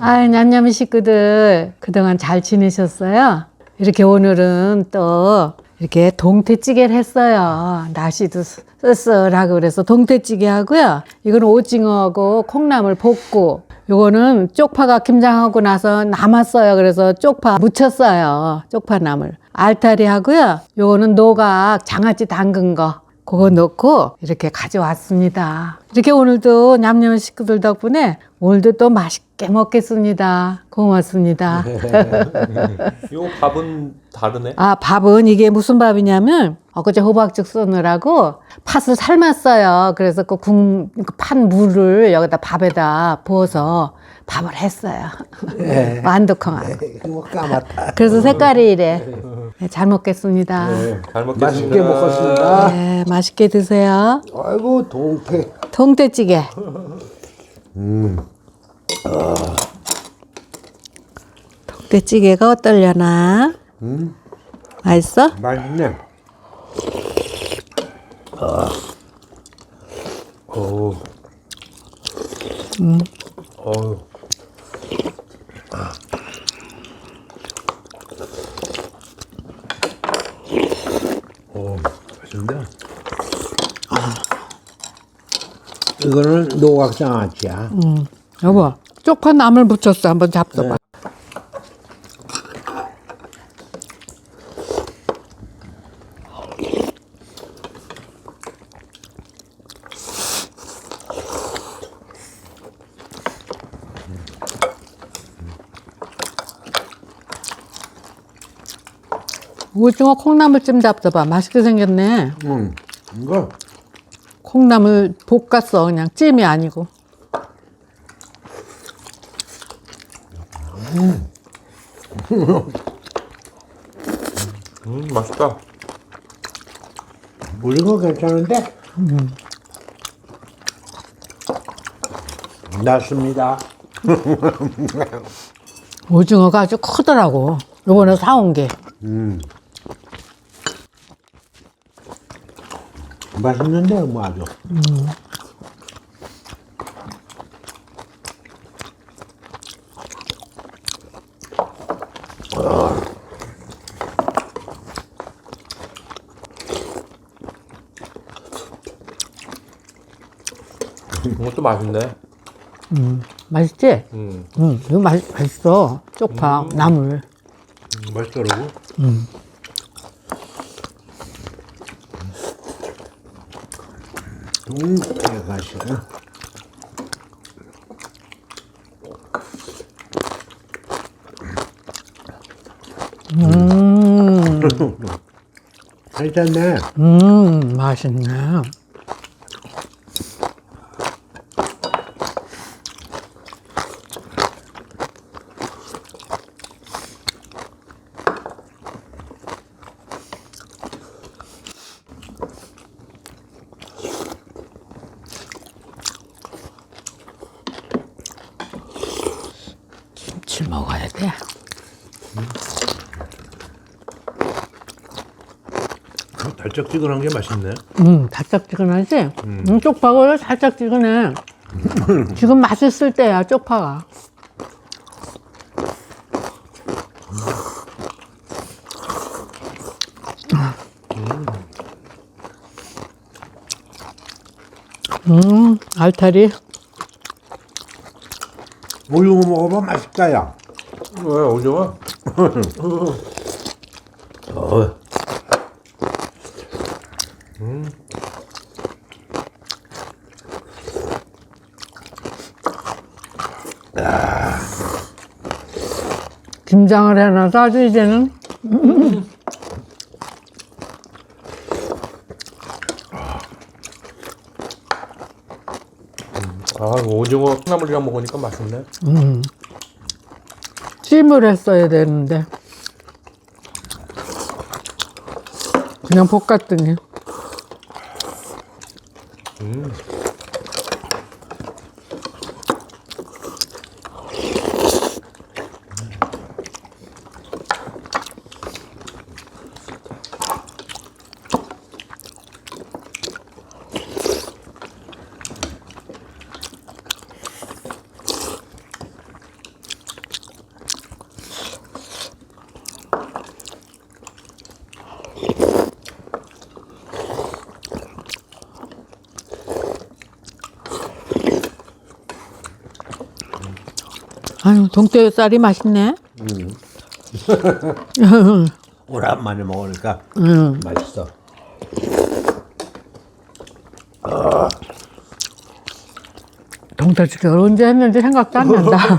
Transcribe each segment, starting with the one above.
아, 냠냠이 식구들 그동안 잘 지내셨어요? 이렇게 오늘은 또 이렇게 동태찌개를 했어요. 날씨도 쓰- 씁쓸하고 그래서 동태찌개 하고요. 이거는 오징어하고 콩나물 볶고 요거는 쪽파가 김장하고 나서 남았어요. 그래서 쪽파 무쳤어요. 쪽파나물. 알타리 하고요. 요거는 노각 장아찌 담근 거. 그거 넣고 이렇게 가져왔습니다. 이렇게 오늘도 냠냠 식구들 덕분에 오늘도 또 맛있게 먹겠습니다. 고맙습니다. 요 밥은 다르네. 아, 밥은 이게 무슨 밥이냐면 엊그제 호박죽 쏘느라고 팥을 삶았어요. 그래서 그 국, 그판 물을 여기다 밥에다 부어서 밥을 했어요. 완두콩하고. 뭐 까맣다. 그래서 색깔이 이래. 네, 잘 먹겠습니다. 잘 먹겠습니다. 맛있게 먹었습니다. 네, 맛있게 드세요. 아이고 동태. 동태찌개. 동태찌개가 어떨려나? 맛있어? 맛있네. 오. 어우. 오, 맛있는데? 이거는 노각장아찌야. 여보, 쪽파 나물 붙였어. 한번 잡숴봐. 오징어 콩나물찜 잡숴봐. 맛있게 생겼네. 응. 이거 콩나물 볶았어. 그냥 찜이 아니고. 음, 맛있다. 오징어 괜찮은데? 낫습니다. 오징어가 아주 크더라고. 요번에 사온 게. 맛있는데, 뭐 아주. 이것도 맛있네. 맛있지? 음, 응, 이거 맛, 맛있어. 쪽파, 나물. 음, 맛있더라고. 동 태 가시나? 음, 괜찮네. 음, 맛있네. 김치 먹어야 돼. 달짝지근한 게 맛있네. 음, 달짝지근하지? 음, 쪽파가 살짝지근해. 지금 맛있을 때야, 쪽파가. 음, 알타리. 오징어 먹어봐, 맛있다, 야. 왜 오징어? 어. 김장을 해놔서 아주 이제는 아, 오징어 콩나물이랑 먹으니까 맛있네. 찜을 했어야 되는데. 그냥 볶았더니. 아유, 동태살이 맛있네. 오랜만에 먹으니까 음. 맛있어. 동태찌개 언제 했는지 생각도 안 난다.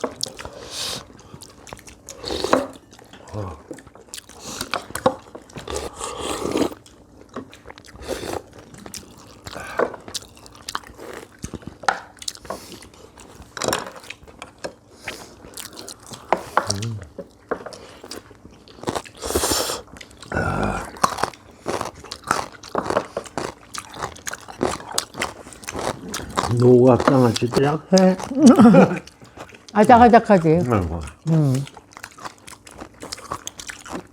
노각상같이 해. 아작아작하지. 아이고.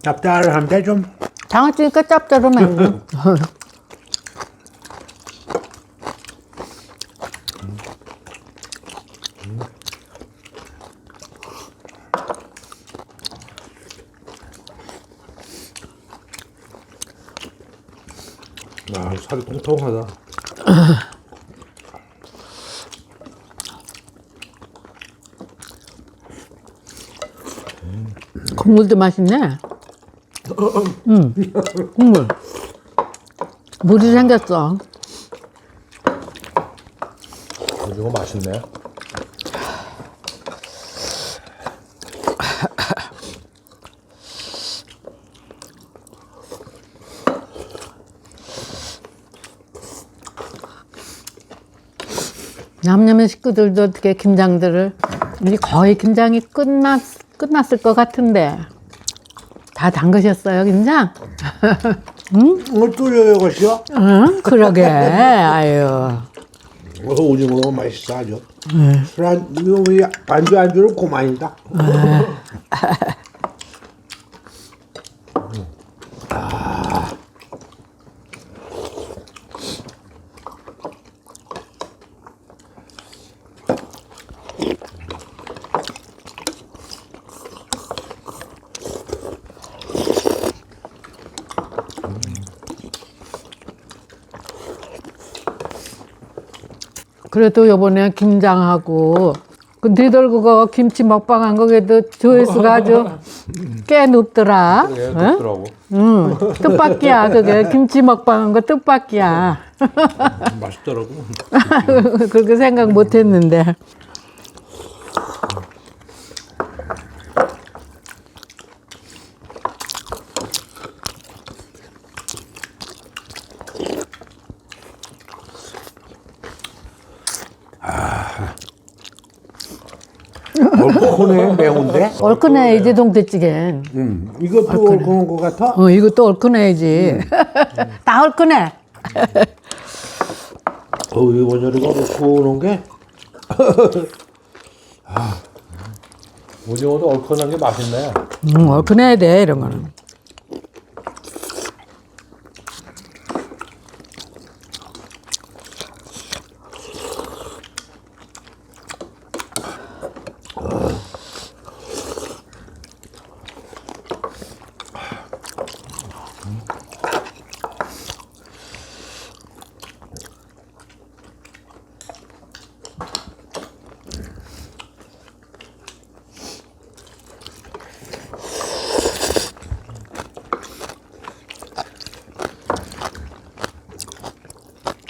짭짤한데 좀. 장아찌니까 짭짤하면. 아, 살이 통통하다. 국물도 맛있네. 음, 국물. 물이 생겼어. 오징어 맛있네. 냠냠의 식구들도 어떻게 김장들을 이제 거의 김장이 끝났, 끝났을 것 같은데. 다 담그셨어요, 김장? 뭘 뚫려요, 것이요? 응, 그러게. 아유. 어, 오징어 맛있어, 아주. 술안, 이거 우리 반주 안주는 고만이다. 그래도 요번에 김장하고 그 니들 그거 김치 먹방 한 거에도 조회수가 아주 꽤 높더라. 그래, 응? 좋더라고. 응, 뜻밖이야. 그게 김치 먹방 한 거 뜻밖이야. 맛있더라고. 그렇게 생각 못 했는데. 얼큰해, 매운데? 얼큰해야지 동태찌개. 음, 이것도 얼큰한 것 같아? 어, 이것도 얼큰해야지. 다 얼큰해. 어, 이거 저리가 얼큰한 게? 오징어도 얼큰한 게 맛있네. 음, 얼큰해야 돼, 이런 거는.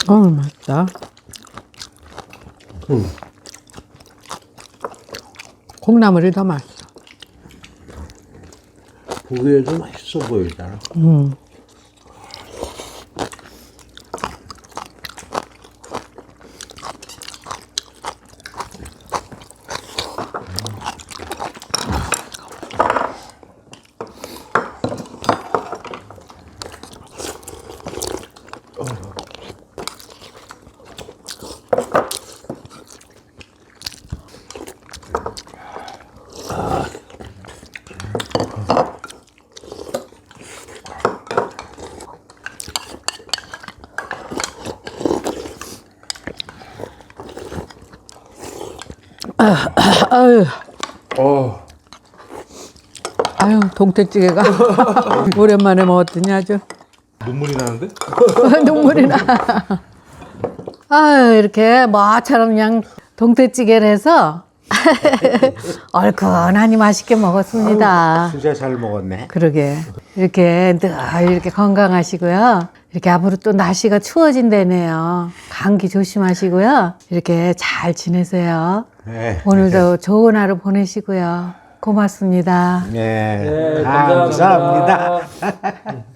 어우, 맛있다. 콩나물이 더 맛있어. 보기에도 맛있어 보이잖아. 아유, 어, 아유, 동태찌개가 오랜만에 먹었더니 아주 눈물이 나는데? 눈물이 나. 아유, 이렇게 뭐처럼 그냥 동태찌개를 해서 얼큰하니 맛있게 먹었습니다. 진짜 잘 먹었네. 그러게. 이렇게 늘 이렇게 건강하시고요. 이렇게 앞으로 또 날씨가 추워진다네요. 감기 조심하시고요. 이렇게 잘 지내세요. 네. 오늘도 좋은 하루 보내시고요. 고맙습니다. 네. 네, 감사합니다. 감사합니다.